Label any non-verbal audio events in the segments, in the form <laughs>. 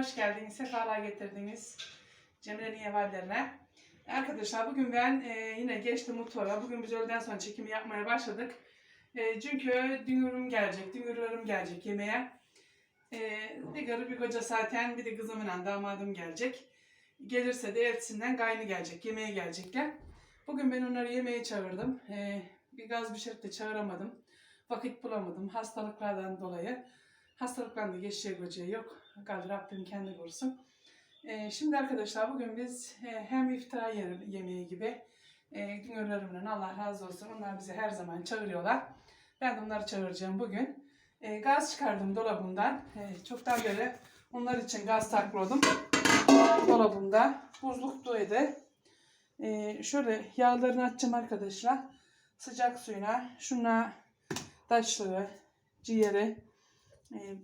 hoş geldiniz. Sefalar getirdiniz. Cemile Niyevallerine. Arkadaşlar bugün ben e, yine geçtim mutfağa. Bugün biz öğleden sonra çekimi yapmaya başladık. E, çünkü dünürüm gelecek, dünürlerim gelecek yemeğe. E, bir karı bir koca zaten bir de kızımla damadım gelecek. Gelirse de eltisinden gaynı gelecek, yemeğe gelecekler. Bugün ben onları yemeğe çağırdım. E, bir gaz bir de çağıramadım. Vakit bulamadım hastalıklardan dolayı. Hastalıktan da geçecek hoca yok. Kaldı Rabbim kendi korusun. Ee, şimdi arkadaşlar bugün biz e, hem iftar yemeği gibi e, dünürlerimden Allah razı olsun. Onlar bizi her zaman çağırıyorlar. Ben de onları çağıracağım bugün. E, gaz çıkardım dolabımdan. E, çoktan beri onlar için gaz takladım. Dolabımda. Buzluktaydı. E, şöyle yağlarını açacağım arkadaşlar. Sıcak suyuna şuna taşları, ciğeri, e,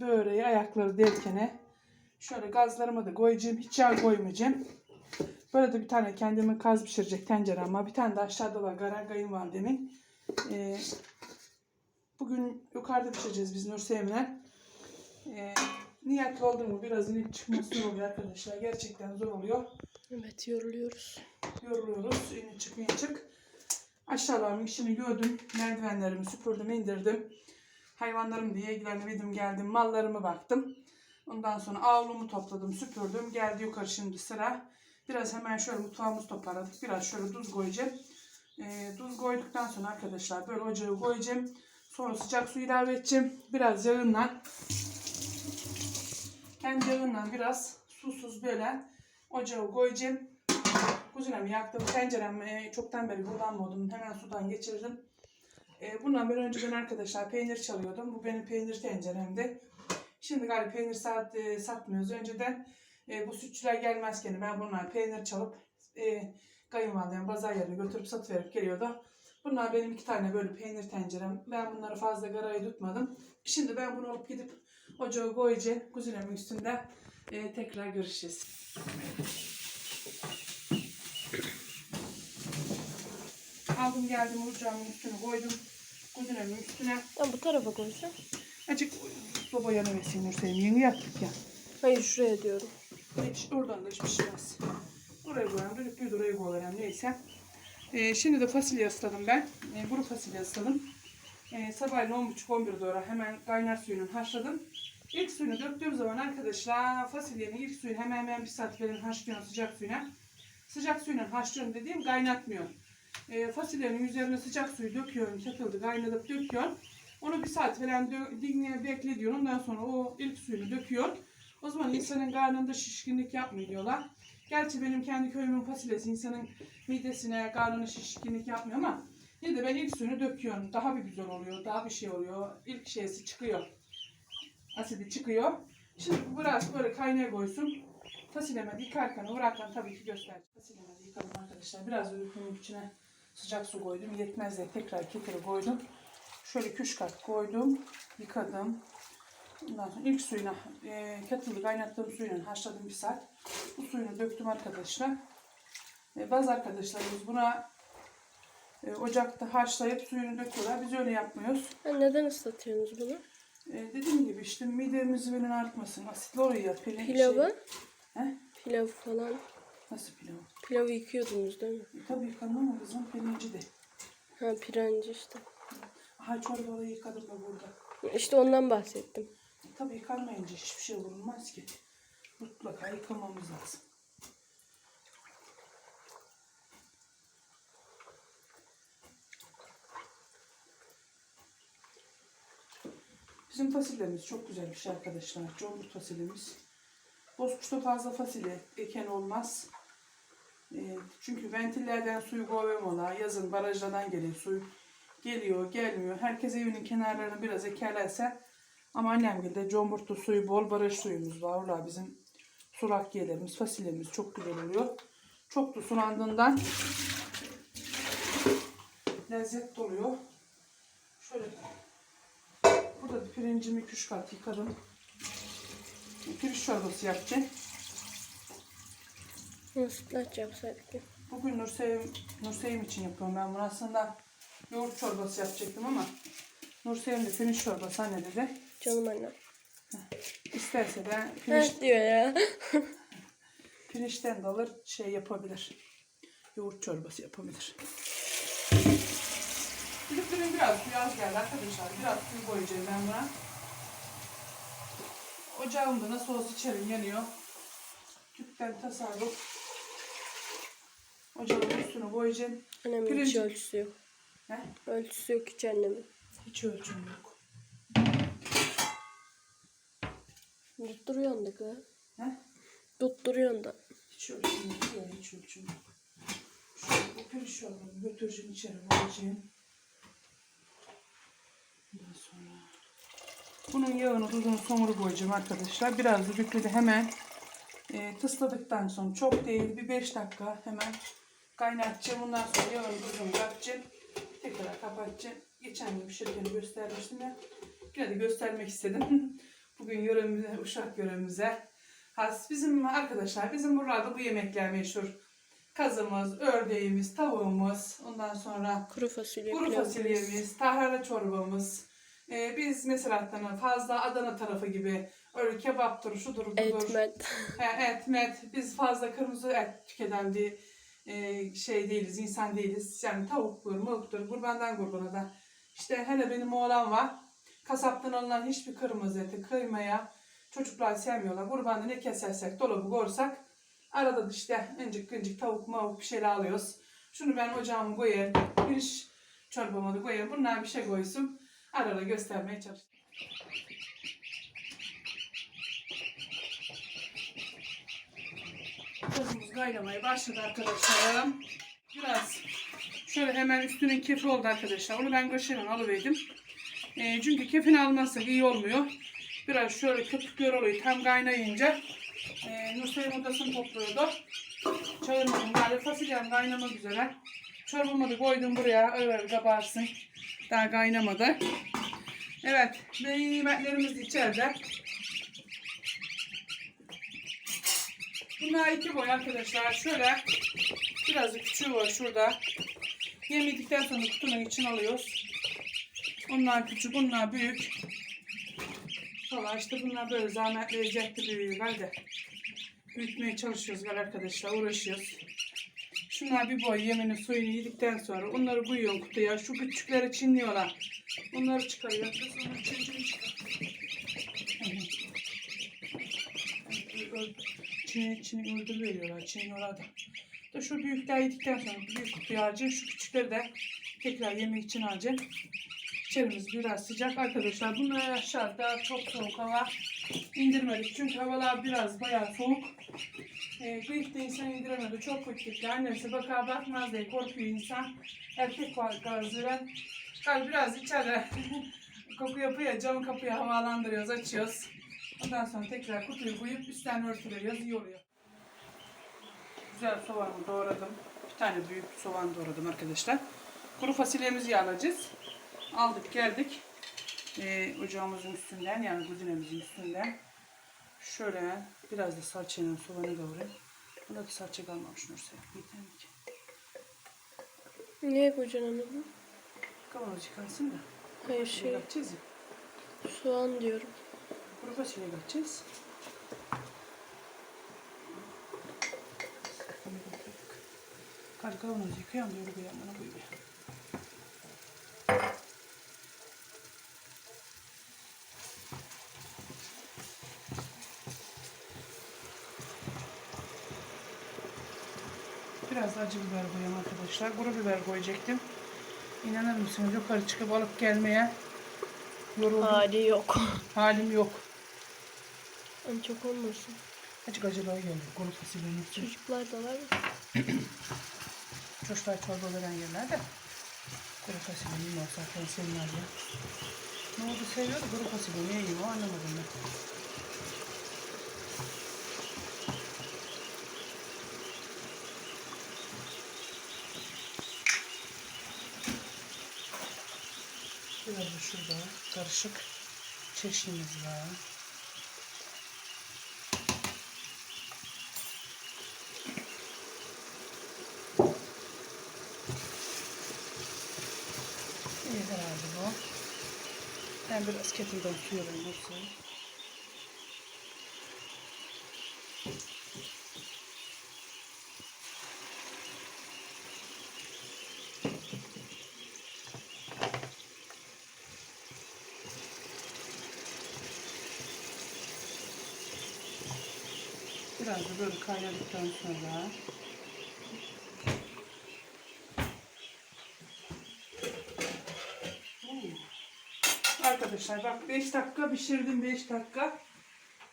böreği, ayakları derkene şöyle gazlarımı da koyacağım. Hiç yağ koymayacağım. Böyle de bir tane kendime kaz pişirecek tencerem var. Bir tane de aşağıda var. Garagayım var demin. E, bugün yukarıda pişireceğiz biz Nursevim'le. E, niyetli oldu mu biraz inek çıkması zor oluyor arkadaşlar. Gerçekten zor oluyor. Evet yoruluyoruz. Yoruluyoruz. İni çık, in çık. Aşağılarımın işini gördüm. Merdivenlerimi süpürdüm, indirdim. Hayvanlarım diye ilgilendim, geldim. Mallarımı baktım. Ondan sonra avlumu topladım, süpürdüm. Geldi yukarı şimdi sıra. Biraz hemen şöyle mutfağımızı toparladık. Biraz şöyle tuz koyacağım. Ee, tuz koyduktan sonra arkadaşlar böyle ocağı koyacağım. Sonra sıcak su ilave edeceğim. Biraz yağından kendi yağından biraz susuz böyle ocağı koyacağım. Kuzinemi yaktım. Tencerem e, çoktan beri kullanmadım. Hemen sudan geçirdim. E, bundan bir önceden arkadaşlar peynir çalıyordum. Bu benim peynir tenceremdi. Şimdi galiba peynir saat, e, satmıyoruz. Önceden e, bu sütçüler gelmezken ben bunlar peynir çalıp e, kayınvalidem pazar yerine götürüp satıverip geliyordu. Bunlar benim iki tane böyle peynir tencerem. Ben bunları fazla garayı tutmadım. Şimdi ben bunu alıp gidip ocağa koyacağım. Kuzinemin üstünde e, tekrar görüşeceğiz. Aldım geldim ocağımın üstüne koydum. Kuzinemin üstüne. Ben bu tarafa koysam. Azıcık soba yanıversin Nurseyim. Yeni yaktık ya. Hayır şuraya diyorum. Hiç, oradan da hiç pişmez. Oraya koyalım. Dönüp bir oraya koyalım. Neyse. Ee, şimdi de fasulye ısladım ben. Ee, kuru fasulye ısladım. Ee, sabahleyin 10.30-11 doğru hemen kaynar suyunu haşladım. İlk suyunu döktüğüm zaman arkadaşlar fasulyenin ilk suyunu hemen hemen bir saat verin haşlıyorum sıcak suyuna. Sıcak suyla haşlıyorum dediğim kaynatmıyor. Ee, fasulyenin üzerine sıcak suyu döküyorum. Çatıldı kaynatıp döküyorum. Onu bir saat falan dinleye bekle diyor. Ondan sonra o ilk suyunu döküyor. O zaman insanın karnında şişkinlik yapmıyor diyorlar. Gerçi benim kendi köyümün fasulyesi insanın midesine, karnına şişkinlik yapmıyor ama yine de ben ilk suyunu döküyorum. Daha bir güzel oluyor, daha bir şey oluyor. İlk şeysi çıkıyor. Asidi çıkıyor. Şimdi biraz böyle kaynaya koysun. Fasulyeme yıkarken, uğrarken tabii ki göster. Fasulyeme de yıkadım arkadaşlar. Biraz ürkünün içine sıcak su koydum. Yetmez diye tekrar ketiri koydum. Şöyle küş kat koydum. Yıkadım. Ondan sonra ilk suyuna, e, kettle'ı kaynattığım suyla haşladım bir saat. Bu suyunu döktüm arkadaşlar. E, bazı arkadaşlarımız buna e, ocakta haşlayıp suyunu döküyorlar. Biz öyle yapmıyoruz. Ha, neden ıslatıyorsunuz bunu? E, dediğim gibi işte midemizi benim artmasın. Asitli oraya pilav. Pilavı? He? Pilav falan. Nasıl pilav? Pilavı yıkıyordunuz değil mi? Tabii yıkanma ama kızım pirinci de. Ha pirinci işte. Aha çorbalı yıkadım da burada. İşte ondan bahsettim. Tabii yıkanmayınca hiçbir şey olmaz ki. Mutlaka yıkamamız lazım. Bizim fasulyemiz çok güzel bir şey arkadaşlar. Combur fasulyemiz. Bozkuşta fazla fasulye eken olmaz. Ee, çünkü ventillerden suyu koymuyorlar. Yazın barajlardan geliyor su. Geliyor, gelmiyor. Herkes evinin kenarlarını biraz ekerlerse ama annem de comburtlu suyu bol baraj suyumuz var. Orada bizim sulak yerlerimiz, fasulyemiz çok güzel oluyor. Çok da sulandığından lezzet doluyor. Şöyle burada da pirincimi küç kat yıkadım. Pirinç çorbası yapacağım. Yapsaydık ya. Bugün Nursevim, Nursevim için yapıyorum ben bunu. Aslında yoğurt çorbası yapacaktım ama Nursevim de pirinç çorbası anne dedi. Canım. İstedim isterse de pirinç, Evet diyor ya. <laughs> pirinçten de alır şey yapabilir. Yoğurt çorbası yapabilir. Düdüklünün biraz suyu az geldi arkadaşlar. Biraz suyu koyacağım ben buna. Ocağımda nasıl olsa içerim yanıyor. Tüpten tasarruf. Ocağın üstüne koyacağım. Annemin hiç Pirinç- ölçüsü yok. He? Ölçüsü yok hiç annemin. Hiç ölçüm yok. Tutturuyorsun da kız. He? Tutturuyorsun da. Hiç ölçüm yok. Yani hiç ölçüm yok. Şöyle bu pirinç çorbamı götüreceğim içeri koyacağım. Ondan sonra bunun yağını tuzunu somuru koyacağım arkadaşlar. Biraz da hemen e, tısladıktan sonra çok değil bir 5 dakika hemen kaynatacağım. Ondan sonra yağını tuzunu katacağım. Tekrar kapatacağım. Geçen gün pişirirken göstermiştim ya. Yine de göstermek istedim. <laughs> Bugün yöremize, Uşak yöremize has. Bizim arkadaşlar bizim buralarda bu yemekler meşhur. Kazımız, ördeğimiz, tavuğumuz, ondan sonra Kuru fasulye kuru fasulyemiz, tahrara çorbamız. Ee, biz mesela fazla Adana tarafı gibi öyle kebaptır, şudur, budur. Etmet. He, et, met. Biz fazla kırmızı et tüketen bir e, şey değiliz, insan değiliz. Yani tavuktur, mavuktur, kurbandan kurbana da. İşte hele benim oğlan var. Kasaptan alınan hiçbir kırmızı eti kıymaya çocuklar sevmiyorlar. Kurbanda ne kesersek, dolabı korsak arada da işte incik incik tavuk mavuk bir şeyler alıyoruz. Şunu ben ocağıma koyarım. Bir iş çorbama da koyarım. Bunlar bir şey koysun. Arada göstermeye çalışıyorum. Tuzumuz kaynamaya başladı arkadaşlarım. Biraz şöyle hemen üstünün kefi oldu arkadaşlar. Onu ben göçeğden alıverdim. E, çünkü kefini almazsak iyi olmuyor. Biraz şöyle köpükler oluyor. Tam kaynayınca e, Nursay'ın odasını topluyordu. Çağırmadım. Galiba fasulyem kaynamak üzere. Çorbamı da koydum buraya. Öyle kabarsın. Daha kaynamadı. Evet. Nimetlerimiz içeride. Bunlar iki boy arkadaşlar. Şöyle biraz da küçüğü var şurada. Yemedikten sonra kutunun için alıyoruz. Bunlar küçük, bunlar büyük. Valla işte bunlar böyle zahmet verecekti büyüyorlar da. Büyütmeye çalışıyoruz var arkadaşlar, uğraşıyoruz. Şunlar bir boy yemini suyunu yedikten sonra onları koyuyorum kutuya. Şu küçükleri çinliyorlar. Onları çıkarıyor. Sonra çinçini çıkar. Çin'i, Çin'i öldürüyorlar. Çin'in orada. Da şu büyükler yedikten sonra büyük kutuya harcayın. Şu küçükleri de tekrar yemek için harcayın. İçerimiz biraz sıcak arkadaşlar. Bunları aşağıda çok soğuk hava indirmedik. Çünkü havalar biraz bayağı soğuk. E, kıyıkta insan indiremedi. Çok kötü. Annesi bakar bakmaz diye korkuyor insan. Erkek var gazdıran. Gel biraz içeride <laughs> koku yapıyor. Camı kapıyı havalandırıyoruz, açıyoruz. Ondan sonra tekrar kutuyu koyup üstten örtülüyoruz. iyi oluyor. Güzel soğanı doğradım. Bir tane büyük soğan doğradım arkadaşlar. Kuru fasulyemizi yağlayacağız. Aldık geldik. Ee, ocağımızın üstünden yani kuzinemizin üstünden. Şöyle biraz da salçayla soğanı doğrayayım. Bunda da salça kalmamış Nursel. Yeter mi ki? Niye kocaman annemin? Kavanoz yıkansın da. Hayır Şey ya. soğan diyorum. Kuru fasulye katacağız. Hadi kavanoz yıkayalım da öyle koyalım. Bana koy bir. Biraz acı biber koyalım arkadaşlar. Kuru biber koyacaktım. İnanır mısınız yukarı çıkıp alıp gelmeye yoruldum. Hali yok. Halim yok. Çok olmasın. Acık acılığa geldi kuru fasulyenin için. Çocuklar da var. <clears throat> Çocuklar çorba veren yerler de. Kuru fasulye yemiyor zaten sevmez ya. Ne oldu seviyordu kuru fasulye niye yemiyor anlamadım ben. Biraz da şurada karışık çeşnimiz var. Ben biraz ketimden suyu yoksa. Biraz da böyle kaynadıktan sonra Arkadaşlar bak 5 dakika pişirdim 5 dakika.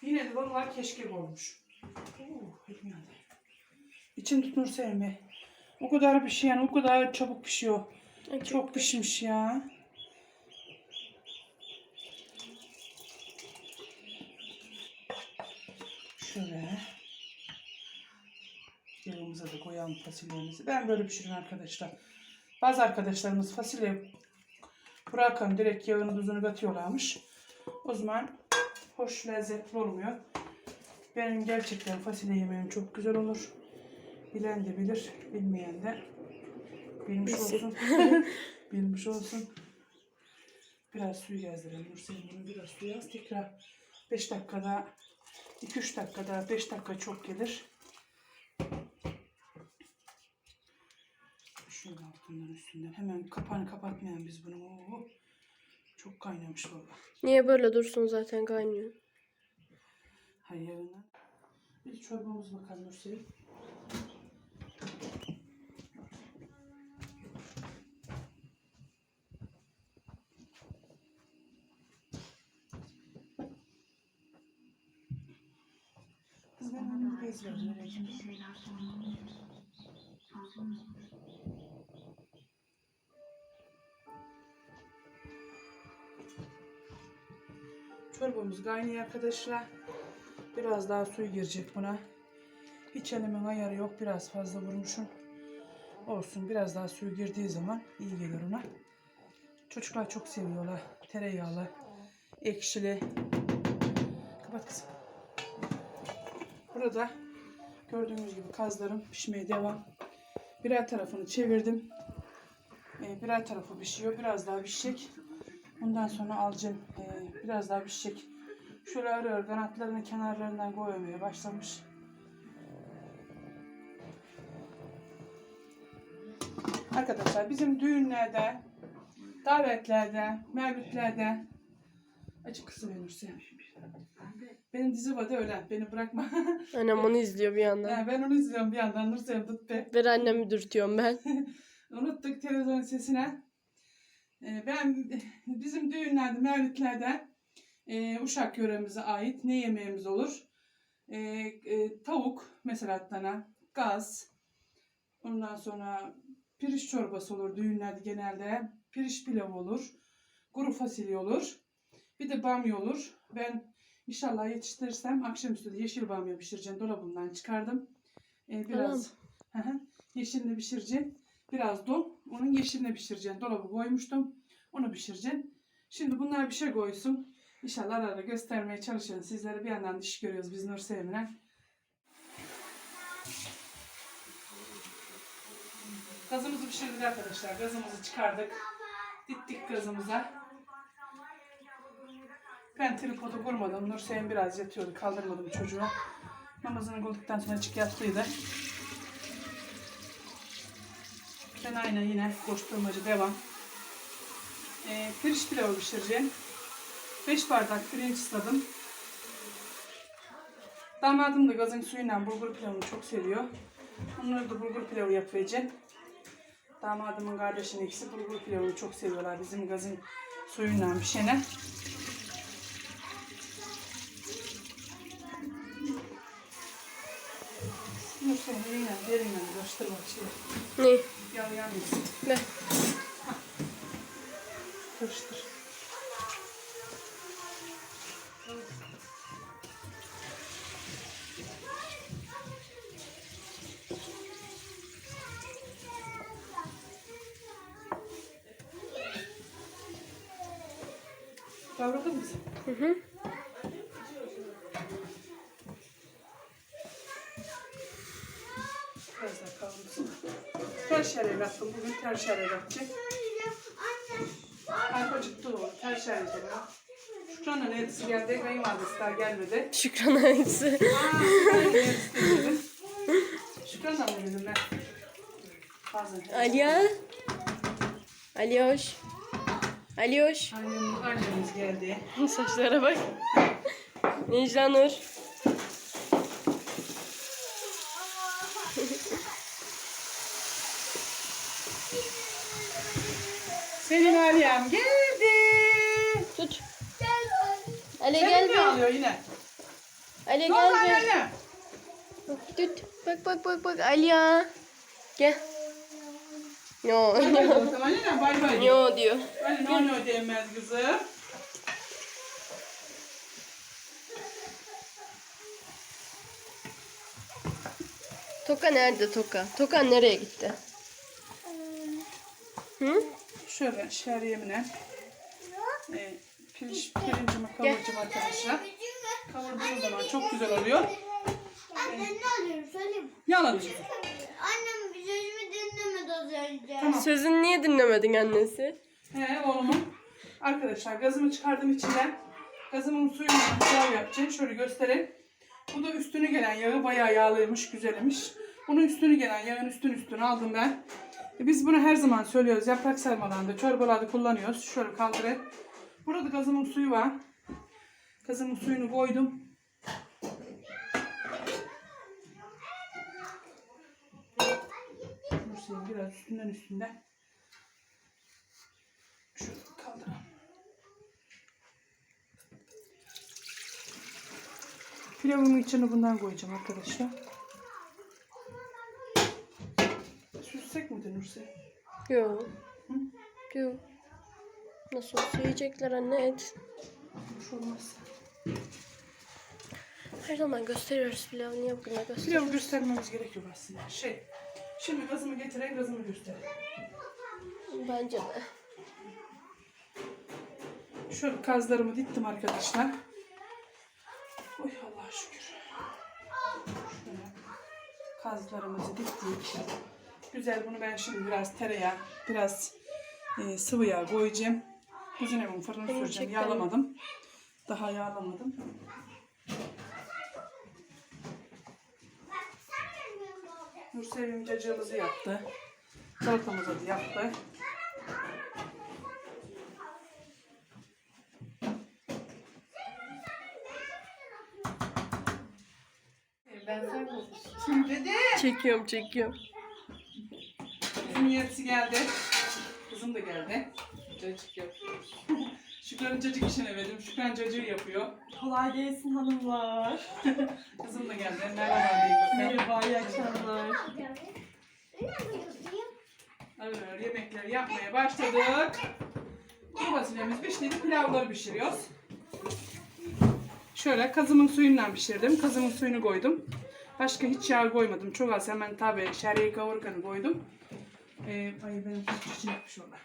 Yine de vallahi keşkek olmuş. Oo. İçin tutulur sevme. O kadar pişiyor yani o kadar çabuk pişiyor. Ay, Çok pişmiş ya. Şöyle. Yağımıza da koyalım fasulyemizi. Ben böyle pişiriyorum arkadaşlar. Bazı arkadaşlarımız fasulye bırakan direkt yağını tuzunu katıyorlarmış. O zaman hoş lezzetli olmuyor. Benim gerçekten fasulye yemeğim çok güzel olur. Bilen de bilir, bilmeyen de bilmiş olsun. <laughs> bilmiş olsun. Biraz suyu gezdirelim. Nursel'in bunu biraz suyu az. Tekrar 5 dakikada 2-3 dakikada 5 dakika çok gelir. Şöyle altından üstünden. Hemen kapağını kapatmayan biz bunu. Oo, çok kaynamış valla. Niye böyle dursun zaten kaynıyor. Hayır yağından. Bir çorbamız bakalım Nursel. Kız ben onu bez Çorbamız kaynıyor arkadaşlar. Biraz daha suyu girecek buna. Hiç elimin ayarı yok. Biraz fazla vurmuşum. Olsun. Biraz daha suyu girdiği zaman iyi gelir ona. Çocuklar çok seviyorlar. Tereyağlı, ekşili. Kapat kızım. Burada gördüğünüz gibi kazlarım pişmeye devam. Birer tarafını çevirdim. Ee, birer tarafı pişiyor. Biraz daha pişecek. Ondan sonra alacağım. Ee, biraz daha pişecek. Şöyle arıyor kanatlarını kenarlarından koymaya başlamış. Arkadaşlar bizim düğünlerde, davetlerde, mevlütlerde Açık kızı verirse. Benim dizi vardı öyle. Beni bırakma. <laughs> Annem onu izliyor bir yandan. Ha, ben onu izliyorum bir yandan. Nursel tut be. Ver annemi dürtüyorum ben. <laughs> Unuttuk televizyon sesine. Ee, ben <laughs> bizim düğünlerde, mevlütlerde e, Uşak yöremize ait ne yemeğimiz olur? E, e, tavuk mesela atlana, gaz, ondan sonra pirinç çorbası olur düğünlerde genelde. Pirinç pilavı olur, kuru fasulye olur, bir de bamya olur. Ben inşallah yetiştirirsem akşamüstü de yeşil bamya pişireceğim. Dolabımdan çıkardım. E, biraz <laughs> hı. yeşilini pişireceğim. Biraz don. Onun yeşilini pişireceğim. Dolabı koymuştum. Onu pişireceğim. Şimdi bunlar bir şey koysun. İnşallah ara ara göstermeye çalışırım. Sizlere bir yandan diş görüyoruz biz Nur Sevim'le. Gazımızı pişirdik arkadaşlar. Gazımızı çıkardık. Dittik gazımıza. Ben tripodu kurmadım. Nur Sevim biraz yatıyordu. Kaldırmadım çocuğu. Namazını kıldıktan sonra çık yattıydı. Ben aynen yine koşturmacı devam. Ee, pirinç pilavı pişireceğim. 5 bardak pirinç ısladım. Damadım da gazın suyuyla bulgur pilavını çok seviyor. Onları da bulgur pilavı yapacağım. Damadımın kardeşinin ikisi bulgur pilavını çok seviyorlar. Bizim gazın suyuyla pişene. Nursen yine derinden karıştır bak şey. Ne? Yanmasın. Ne? Karıştır. Ters yapacağım. Arpacık o. Ters yapacağım. Şükran'ın elbisi geldi. Kayınvalidesi daha gelmedi. Şükran'ın elbisi. Şükran'la mı dedim ben? Bazen. Aliya. Aliyoş. Aliyoş. Annemiz geldi. Saçlara bak. Necla Nur. Benim Aliyem geldi. Tut. Ali Seni gel mi bir. alıyor yine? Ali Ne oldu gel bir. anne? Tut. Bak bak bak bak Ali ya. Gel. No. Hadi bakalım anne bay bay. No diyor. Hadi ne oynuyor değmez kızım. Toka nerede Toka? Toka nereye gitti? Hı? Şöyle şeriyemine e, pirinç, pirincimi kavuracağım arkadaşlar. Kavurduğum zaman çok güzel oluyor. Anne ne alıyorum söyleyeyim. Ne alıyorsun? Annem bir sözümü dinlemedi az önce. Tamam. Sözünü niye dinlemedin annesi? He oğlumun. Arkadaşlar gazımı çıkardım içinden. Gazımın suyunu pilav yapacağım. Şöyle göstereyim. Bu da üstünü gelen yağı bayağı yağlıymış, güzelmiş. Bunun üstünü gelen yağın üstün üstünü aldım ben. E, Biz bunu her zaman söylüyoruz. Yaprak sarmalarında, çorbalarda kullanıyoruz. Şöyle kaldırayım. Burada gazımın suyu var. Gazımın suyunu koydum. Nursiyim biraz üstünden üstünden. Şöyle kaldıralım. Pilavımın içine bundan koyacağım arkadaşlar. Süssek mi Nursi? Yok. Yok. Nasıl olsa yiyecekler anne et. Hoş olmaz. Her zaman gösteriyoruz pilavı. Niye bugün de gösteriyoruz? Pilavı göstermemiz gerekiyor aslında. Şey, şimdi gazımı getireyim, gazımı göstereyim. Bence de. Şöyle kazlarımı dittim arkadaşlar. Oy Allah'a şükür. Şöyle kazlarımızı diktik. Güzel bunu ben şimdi biraz tereyağı, biraz e, sıvı yağ koyacağım. Kuzinemin fırını Benim süreceğim. Yağlamadım. Daha yağlamadım. Nursevim cacığımızı yaptı. Salatamızı da yaptı. Şimdi de Çekiyorum çekiyorum. Yarısı geldi. Kızım da geldi. Cacık yapıyoruz. <laughs> Şükran cacık işine verdim. Şükran cacığı yapıyor. Kolay gelsin hanımlar. Kızım da geldi. Merhaba diyeyim bakalım. Merhaba, iyi akşamlar. Evet, yemekleri yapmaya başladık. Kuru fasulyemiz pişti. Pilavları pişiriyoruz. Şöyle kazımın suyundan pişirdim. Kazımın suyunu koydum. Başka hiç yağ koymadım. Çok az hemen tabi şeriye kavururken koydum. Ee, ay benim çiçeğim yapmış orada.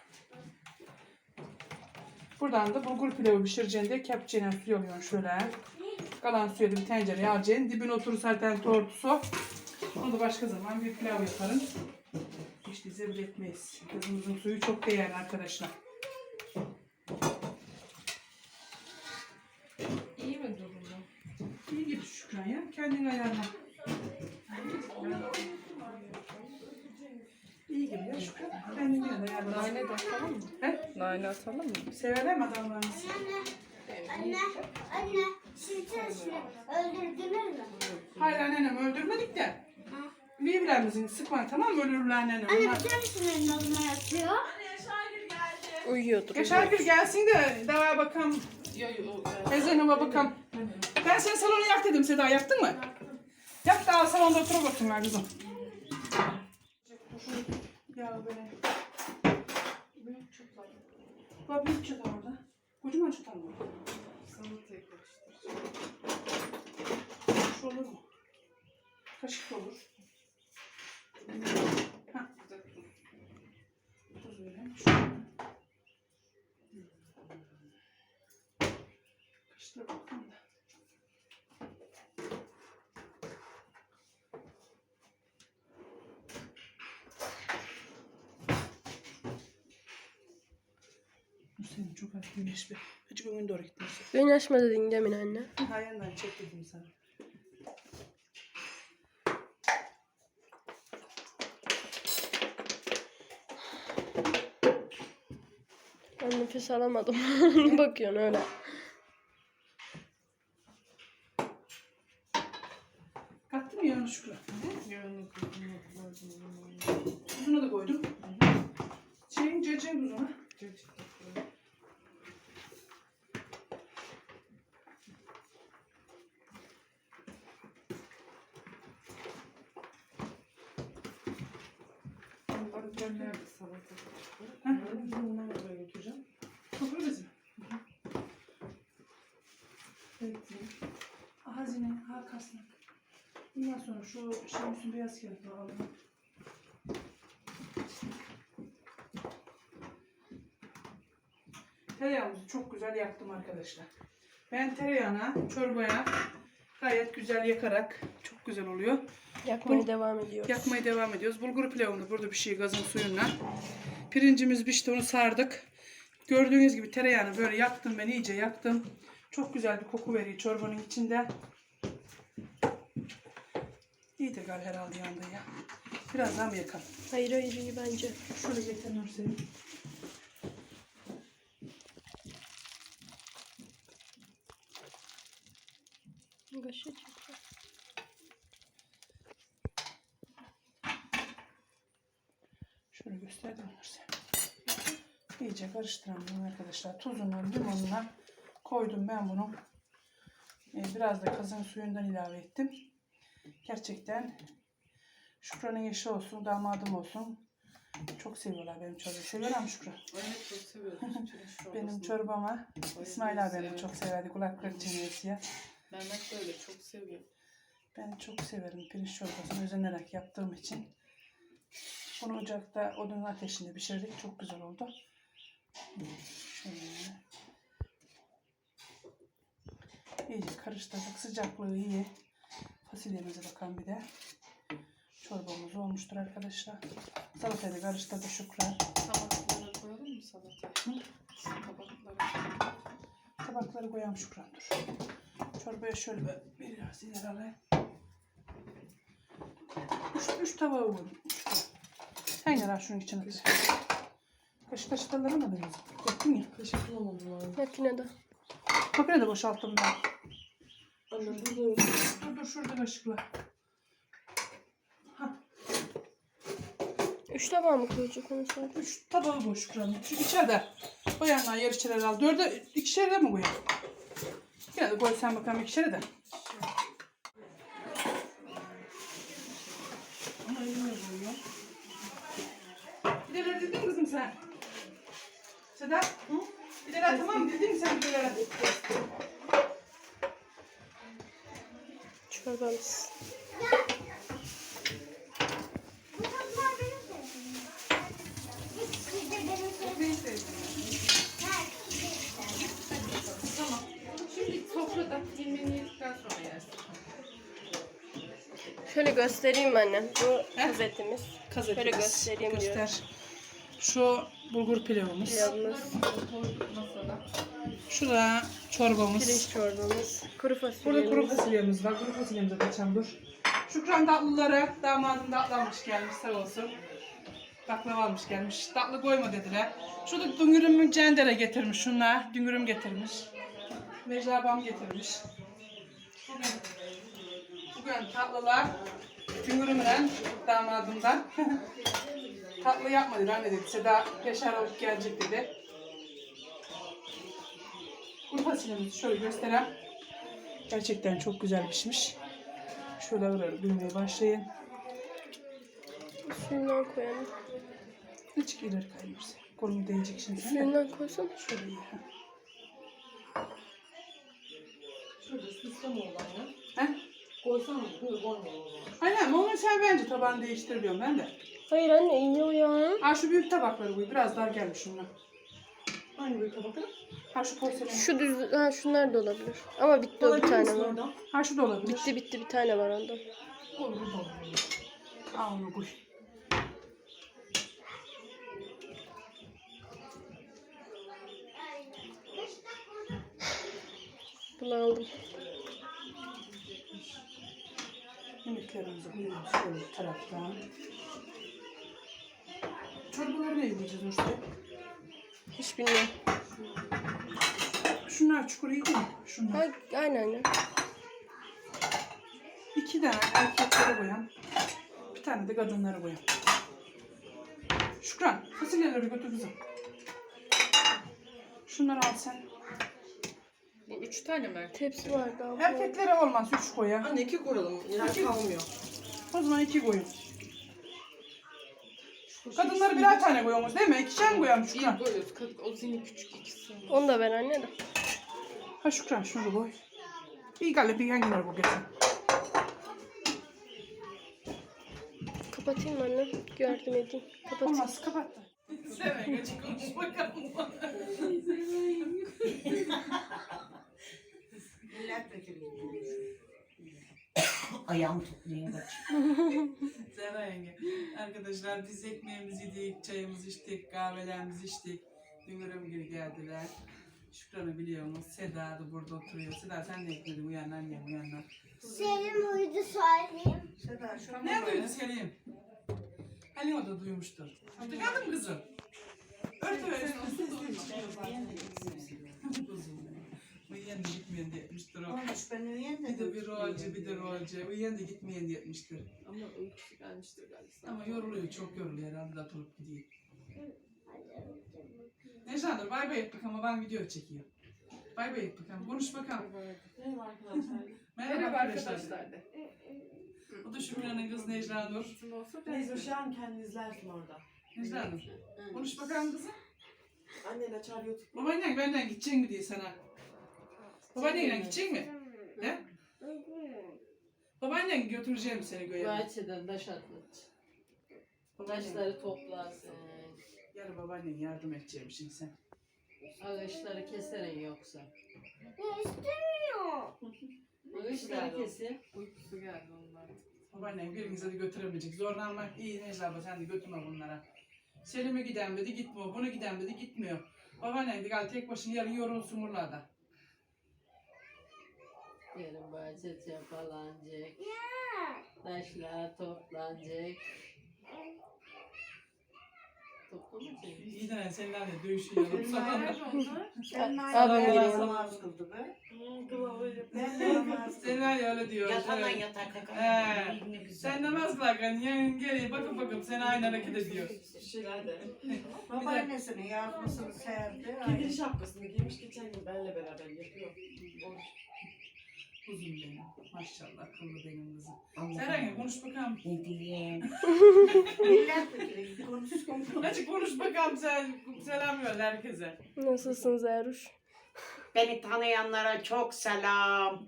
Buradan da bulgur pilavı pişireceğim diye kepçeyle su alıyorum şöyle. Kalan suyu da bir tencereye alacaksın. Dibine oturur zaten tortusu. Onu da başka zaman bir pilav yaparım. Hiç de zevk etmeyiz. Kızımızın suyu çok değerli arkadaşlar. İyi mi durumu? İyi gibi Şükran ya. Kendin ayarla. İyi gibi ya Şükran. Kendin yine de ayarla. Nane de atalım mı? He? Nane atalım mı? Severler mi adamlarınız? Anne, anne, şimdi seni öldürdünüz mü? Hayır annenem öldürmedik de. Birbirlerimizin sıkma tamam mı ölürler annenem. Anne Onlar- bir tanesinin adına yatıyor. Uyuyordur. Yaşar Gül gelsin de daha bakalım. Ezanıma bakalım. Ben sen salonu yak dedim Seda yaktın mı? Yak daha salonda otur bakayım kızım. Ya böyle. Büyük çatal. Bak büyük çatal orada. Kocaman çatal mı? Salatayı karıştıracağım. Şu olur mu? Kaşık olur. Ha. Tuz verelim. Şöyle. Kaşıkla bakalım da. Bu senin çok az güneş bir. Açık önün doğru gitmiş. Beni açma dedin demin anne. Ha yandan çek dedim sana. Ben nefes alamadım. <laughs> Bakıyorsun öyle. Kattın mı yanlış? Yarın Tuzunu da koydum. Şeyin cacığın tuzunu. Salata? Ha? Bunları. Hazine, arkasına. Bundan sonra şu şemsin beyaz kağıtını alalım. Tereyağımızı çok güzel yaktım arkadaşlar. Ben tereyağına, çorbaya gayet güzel yakarak çok güzel oluyor. Yakmaya Bu- devam ediyoruz. Yakmaya devam ediyoruz. Bulgur pilavını burada bir şey gazın suyunla. Pirincimiz pişti onu sardık. Gördüğünüz gibi tereyağını böyle yaktım ben iyice yaktım. Çok güzel bir koku veriyor çorbanın içinde. İyidir gal herhalde yandı ya. Biraz daha mı yakalım? Hayır hayır iyi bence. Şöyle getir Nursel'im. Kaşı çıktı. Şöyle gösterdim Nursel. İyice karıştıralım arkadaşlar. Tuzunu, limonuna koydum ben bunu. Ee, biraz da kazın suyundan ilave ettim. Gerçekten Şükran'ın eşi olsun, damadım olsun. Çok seviyorlar benim çorbayı. Seviyorlar mı Şükran? Evet çok seviyorum. Benim çorbama. İsmail abi de çok severdi. Kulak kırık çiğnesi. Mehmet de öyle çok seviyor. Ben çok severim pirinç çorbasını özenerek yaptığım için. Bunu ocakta odun ateşinde pişirdik. Çok güzel oldu. Şöyle. İyice karıştırdık. Sıcaklığı iyi. Fasulyemize bakalım bir de. Çorbamız olmuştur arkadaşlar. Salatayı da karıştırdık şükran. Tabaklara koyalım mı salatayı? Tabaklara. Tabakları koyalım şükran dur. Çorbaya şöyle bir- biraz ileri alayım. Üç, üç tabağı koydum. Sen yer şunun içine. koy. Kaşık kaşık alamadın kızım. Döktün ya. Kaşık bulamadım abi. Makinede. Makinede de boşalttım ben. Anne burada Dur dur şurada kaşıkla. Ha, Üç tabağı mı koyacak onu sonra? üç tabağı boş Şükran. Şu içeride. Koyanlar yer içeri al. Dörde, ikişer de mi koyalım? Yine de koy sen bakalım ikişeri de. Ama elime koyuyor. Pideler dedin kızım sen. Sedat. Hı? Pideler tamam mı? Dedin mi sen pidelere? Çorbamız. Bu tatlar benim sevdiğim. Siz de benim sevdiğim. Neyi sevdin? Tamam. Sofrada yemeğini yedikten sonra yersin. Şöyle göstereyim anne. Bu He? kız etimiz. Kaz Şöyle göstereyim diyorum. Göster. Şu bulgur pilavımız. Pilavımız, Koyduk masada. Şu da çorbamız. pirinç çorbamız, kuru Burada fasulyemiz. kuru fasulyemiz var. Kuru fasulyemize kaçan dur. Şükran tatlıları damadım tatlı almış gelmiş sağ olsun. Baklava almış gelmiş. Tatlı koyma dediler. Şurada dünürümü cendere getirmiş şunlar. Dünürüm getirmiş. Meclabam getirmiş. Bugün, bugün tatlılar dünürümden damadımdan. <laughs> Tatlı yapma dedi anne dedi. Seda Yaşar alıp gelecek dedi. Kuru fasulyemizi şöyle göstereyim. Gerçekten çok güzel pişmiş. Şöyle ağır büyümeye başlayın. Suyundan koyalım. Hiç ileri kaymıyorsun. Kolum değecek şimdi. Suyundan koysan. Şöyle iyi. ha. Şurada sistem. He? Koysam mı? Böyle koymayalım o zaman. Onu sen bence tabağını değiştir diyorum ben de. Hayır anne iniyor ya. Ha şu büyük tabakları koy. Biraz dar gelmiş şunlar. Hangi büyük tabaklar? Ha şu porselen. Şu düz, ha şunlar da olabilir. Ama bitti o bir tane var. Ha şu da olabilir. Bitti bitti bir tane var ondan. Olur bu da olur. Al onu koy. Aldım. Yemeklerimizi koyuyoruz şöyle bir taraftan. Çorbaları ne yiyeceğiz Ursu? Hiç bilmiyorum. Şunlar çukur iyi değil mi? Şunlar. Ha, aynen aynen. İki tane erkeklere koyalım. Bir tane de kadınlara koyalım. Şükran, fasulyeleri götür kızım. Şunları al sen. Bu üç tane mi? Tepsi var daha. Erkeklere olmaz üç koy ya. Anne iki koyalım. Yer kalmıyor. O zaman iki koyun. Kadınları birer tane koyuyorsunuz değil mi? İkişer mi Bir Şükran? koyuyoruz. Kız- O senin küçük ikisi. Onu da ver anne de. Ha Şükran şunu da koy. İyi galiba bir yengin bu geçsin. Kapatayım mı anne? Yardım edeyim. Kapat. Olmaz kapat. Sen <laughs> geç konuş bakalım. Ayağım topluyor bak. Zehra yenge. Arkadaşlar biz ekmeğimizi yedik, çayımızı içtik, kahvelerimizi içtik. Dünürüm gibi geldiler. Şükran'ı biliyorsunuz. Seda da burada oturuyor. Seda sen de ekledin uyan annem uyan lan. Selim uydu söyleyeyim. Ne duydu Selim? Halim o da duymuştur. Kaldın mı kızım? Örtü ver. Uyuyan da gitmeyen diye etmiştir o. Olmuş ben uyuyan da. Bir de bir rolcü bir de rolcü. Uyuyan da gitmeyen diye etmiştir. Ama uykusu gelmiştir galiba. Ama yoruluyor çok yoruluyor herhalde oturup gidiyor. Necla bay bay et bakalım ben video çekiyor. Bay bay et bakalım konuş bakalım. Merhaba arkadaşlar. Merhaba, arkadaşlar. de. O da Şükran'ın kız Necla Nur. Bizim olsa Neyse şu an kendini izlersin orada. Necla Nur. Konuş bakalım kızım. Anneyle açar YouTube. Babaannen benden gidecek mi diye sana. Babaannen gidecek mi? He? Babaannen götüreceğim seni göğe. Bahçeden taş atmış. Taşları toplarsın. Yarın babaannen yardım edeceğim şimdi sen. Ağaçları keserin yoksa. İstemiyor? Ağaçları kesin. Uykusu geldi onlar. Babaannen birinize de götüremeyecek. Zorlanmak iyi Necla abla sen de götürme bunlara. Selim'e giden dedi gitmiyor. Bunu giden dedi gitmiyor. Babaannen de gel tek başına yarın yorulsun buralarda. Yarın bahçe yapalanacak. Taşlar toplanacak. Toplamayacak. İyi de seninle de dövüşüyorum. Onlar? Sen Abim ben geliyor. namaz kıldı be. Ben de öyle diyor. Yatağından Evet. yatak kakar. He. Ne güzel. Sen namaz kılarken yarın geliyor bakın bakın sen aynı hareket ediyor. Şeyler de. <laughs> Babaannesini yazmasını sevdi. Kedili şapkasını giymiş geçen gün benle beraber yapıyor. Boş. Kuzum benim. Maşallah akıllı benim kızım. Seren konuş bakalım. Ne diyeyim? Milletvekili <laughs> konuşsun. Hadi konuş bakalım sen. Selam ver herkese. Nasılsın Zeruş? Beni tanıyanlara çok selam.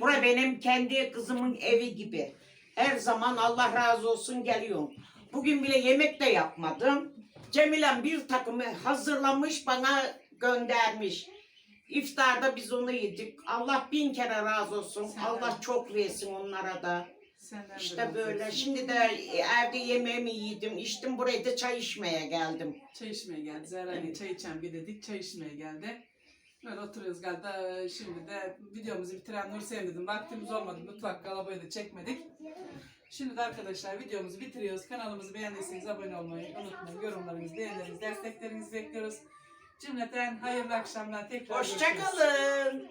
Bura benim kendi kızımın evi gibi. Her zaman Allah razı olsun geliyorum. Bugün bile yemek de yapmadım. Cemilem bir takımı hazırlamış bana göndermiş. İftarda biz onu yedik. Allah bin kere razı olsun. Senden. Allah çok versin onlara da. Senden de İşte böyle. olsun. Şimdi de evde yemeğimi yedim. içtim. Buraya da çay içmeye geldim. Çay içmeye geldi. Zehra ile çay içeceğim bir dedik. Çay içmeye geldi. Böyle oturuyoruz galiba. Şimdi de videomuzu bitiren Nursen dedim. Vaktimiz olmadı. Mutfak kalabayı da çekmedik. Şimdi de arkadaşlar videomuzu bitiriyoruz. Kanalımızı beğendiyseniz abone olmayı unutmayın. Yorumlarınızı, beğenilerinizi, desteklerinizi bekliyoruz. Cümleten hayırlı akşamlar. Tekrar. Hoşçakalın.